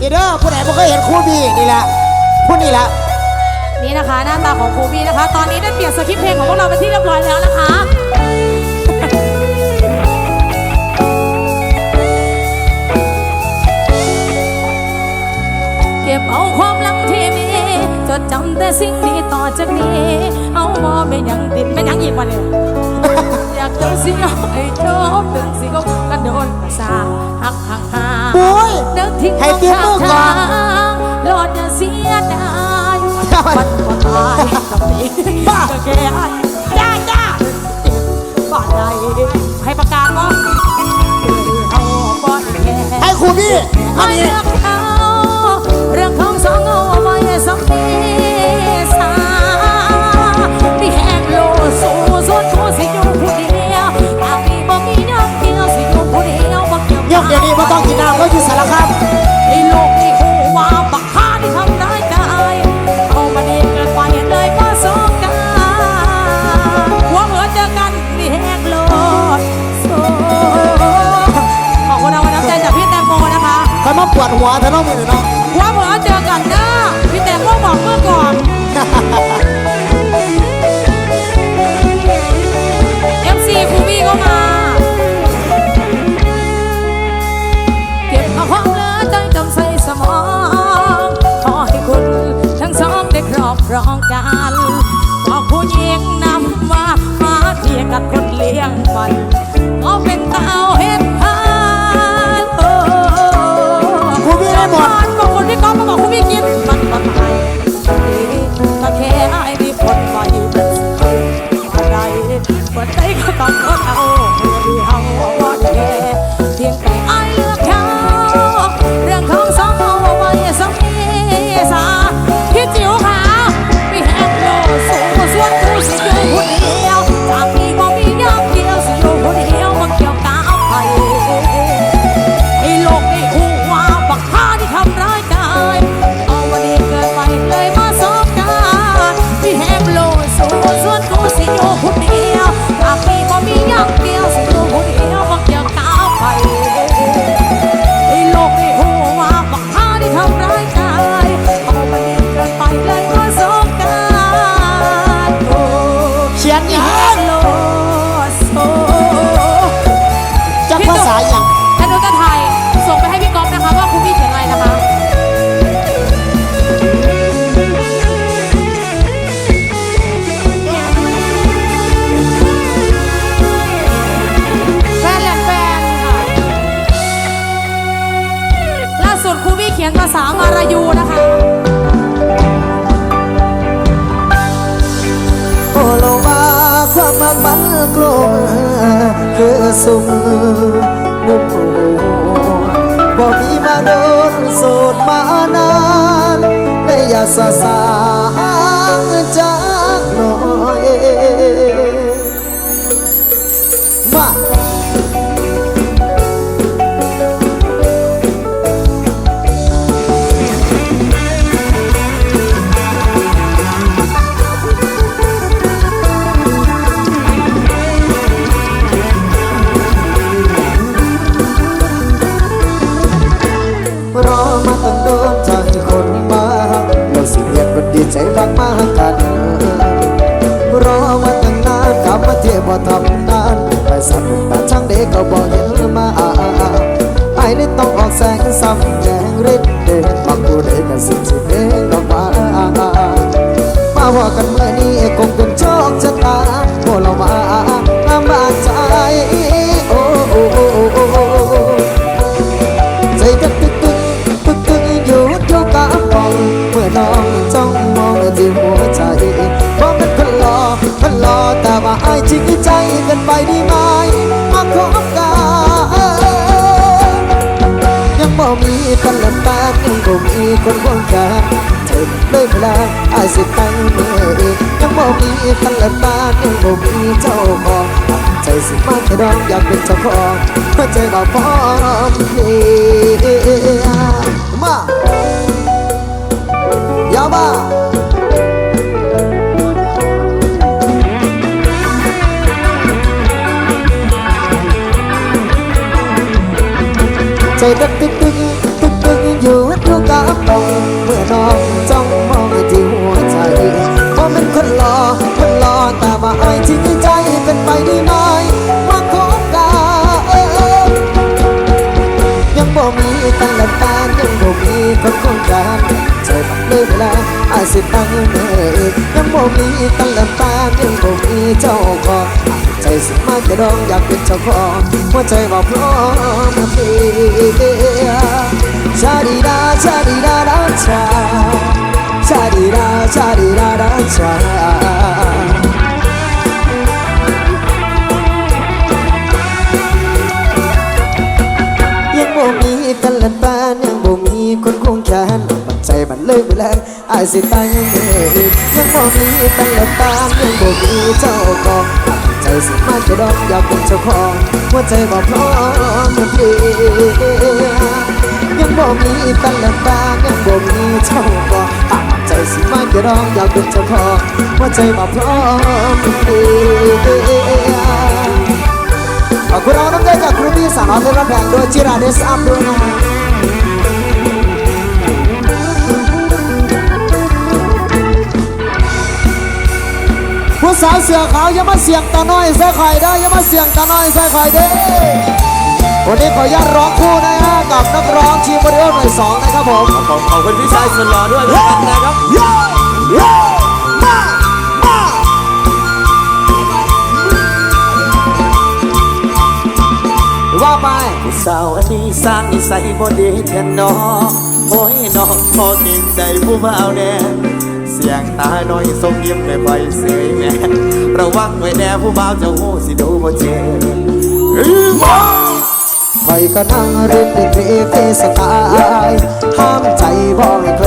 นี่เด้อผู้ใดบ่เคยเห็นครูบีนี่แหละผู้นี่แหละนี่นะคะ หน้าตาของครูบีนะคะ ตอนนี้ได้เปลี่ยนสคริปต์เพลงของพวกเราไปนที่เรียบร้อยแล้วนะคะ เก็บเอาความหลังที่มี จดจำแต่สิ่งดีต่อจากนี้ เอามอไม่ยังติดไม่ยังอีกวันเนี่ยอยากจะเสียให้จบถึงสิก็กระโดนกระซาหักห่างห่า งโอ้ยนึกทิ้งให้เตรียมมือก่อนหลอดจะเสียดายมันก็ตายกับนี้บ้าก็แค่จ้าจ้าบ้านใดให้ประกาศว่าเอาบ้านแค่ให้ครูบีอันไม่นี้ กี่ยวยกเดี๋ยวนี้บ่ต้องกินน้ำก็อยู่สารคามไอ้โลกนี่โหวาบักฮาที่ทำร้ายกายเอามาดีเกินไปเลยมาสองกันหัวเหมือเจอกันนี่แหกโลดโซ่ขอบคุณเอาไว้น้ำใจจากพี่แตงโมนะคะคอยมาปวดหัวเธอต้องมีหรือเนาะว่าเหมือเจอกันนะพี่แตงโมบอกเมื่อก่อน กับคนเลี้ยงฟัน สุขมุมบ่มีมาโดนโสดมานานได้อยากสาสางจ บ่มีกันละตายังบ่มีคนวงการเจ็บเลยเวลาไอ้สิตั้งมืออีกยังบ่มีกันละตายังบ่มีเจ้าของใจสิมาแค่ดองอยากเป็นเจ้าของหัวใจบ่พร้อมเพลียมายาบ้าใจตึกตึ ไอ้ที่ในใจเป็นไปได้ไหมว่าคบกันยังบ่มีตั้งหลักตายังบ่มีคนคงกันใจมันเลยเวลาไอาจสิตั้งเมื่ออีกยังบ่มีตั้งหลักตายังบ่มีเจ้าของใจสิมากจะดองอยากเป็นเจ้าของหัวใจว่าพร้อมเพลียชาดีดาชาดีดาดาชาชาดีดาชาดีดาดาชา คนคงแขนปัจใจมันเลยไปแรงอายสิตายยังไม่อีกยังบ่มีกันละตานยังบ่มีเจ้าของใจสิมาจะดอกอยากเป็นเจ้าของหัวใจบ่พร้อมเพลียยังบ่มีตั้งแต่ตายังบ่มีเจ้าก็ตั้งใจสิมาจะร้องอยากเป็นเจ้าของหัวใจมาพร้อมเดีขอบคุณเราน้ำใจจากครูพี่สาวน้อยเพชรบ้านแพงโดยจิราเดสอัพด้วยนะ ผู้สาวเสือขาวอย่ามาเสียงตาน้อยใส่ข่อยได้อย่ามาเสียงตาน้อยใส่ข่อยเด้วันนี้ขออนุญาตร้องคู่นะฮะกับนักร้องทีมบริโอหน่วยสองนะครับผมผมขอบคุณพี่ชายสุดหล่อด้วยนะครับว่าไปผู้สาวอันนี้สร้างนิสัยบ่ดีแท้นอโอ้ยน้องพอเก่งใจผู้บ่าวแน่ สียงตาน้อยส่งยิ้มไม่ค่อยเสยแม่ระวังไว้แน่ผู้บ่าวเจะหูสิดูบ่เจ็บอื้อว้าวใครก็นั่งเรียนในเทเฟสตายห้ามใจบ่ให้เค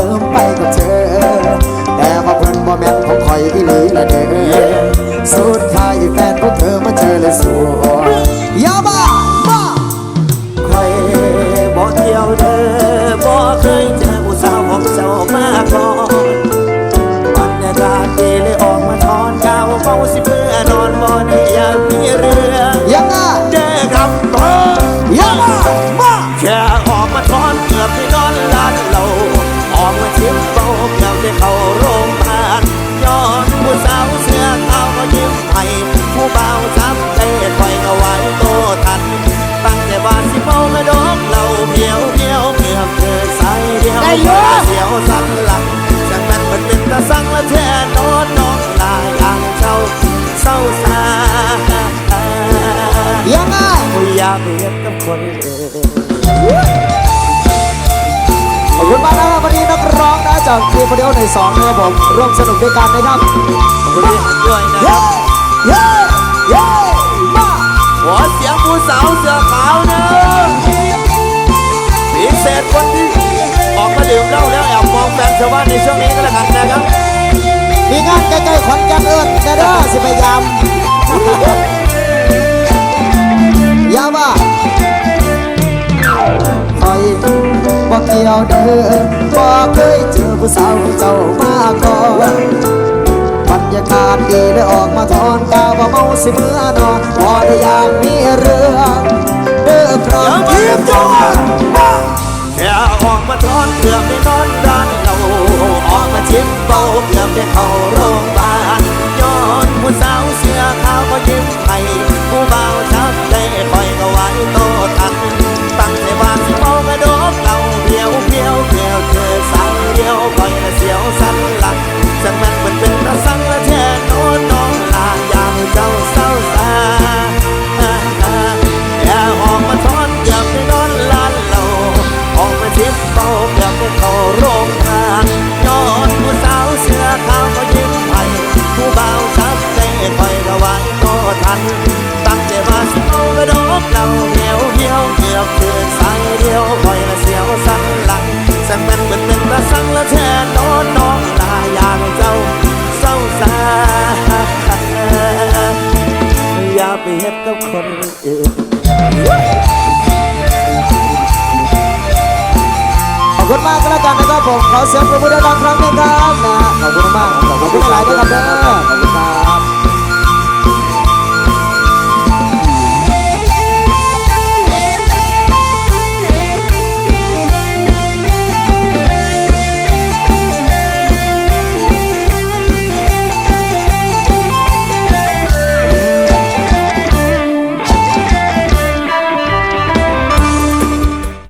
เยเยอะเสียวสันหลังจากนั้นมันเป็นตาสังและแท้นอนน้องลายอย่างเจ้าเศร้าสายังไงอยากเรียนกับคนอื่นขอบคุณมากนะครับวันนี้นักร้องนะจากทีมบริโอหน่วยสองนะครับผมร่วมสนุกด้วยกันนะครับขอบคุณพี่ด้วยนะครับเย้เย้มาขอเสียงผู้สาวเสือขาวนะพิเศษคน ดื่มเหล้าแล้วแอบมองแฟนชาวบ้านในช่วงนี้ก็แล้วกันนะครับมีงานใกล้ๆขอนแก่นเอิญเด้อสิพยายามยาบ้าคอยบ่เกี่ยวเด้อบ่เคยเจอผู้สาวเจ้ามาก่อนบรรยากาศดีได้ออกมาทอนกาวว่าเมาสิเมื่อนอนบ่ได้อยากมีเรื่องเด้อครอบครัวแค่ ออกมาทอนเกือบได้นอนร้านเราออกมาชิมเบาเกือบได้เข้าโรงพยาบาลย้อนผู้สาวเสื้อขาวก็ยิ้มให้ผู้บ่าวชักใจคอยก็ไหวโตทัน ไปเฮ็ดกับคนอื่นขอบคุณมากก็แล้วกันนะครับผมขอเสียงปรบมือดังๆครั้งหนึงครับนะขอบคุณมากขอบคุณหลายๆนะครับเด้อขอบคุณครับ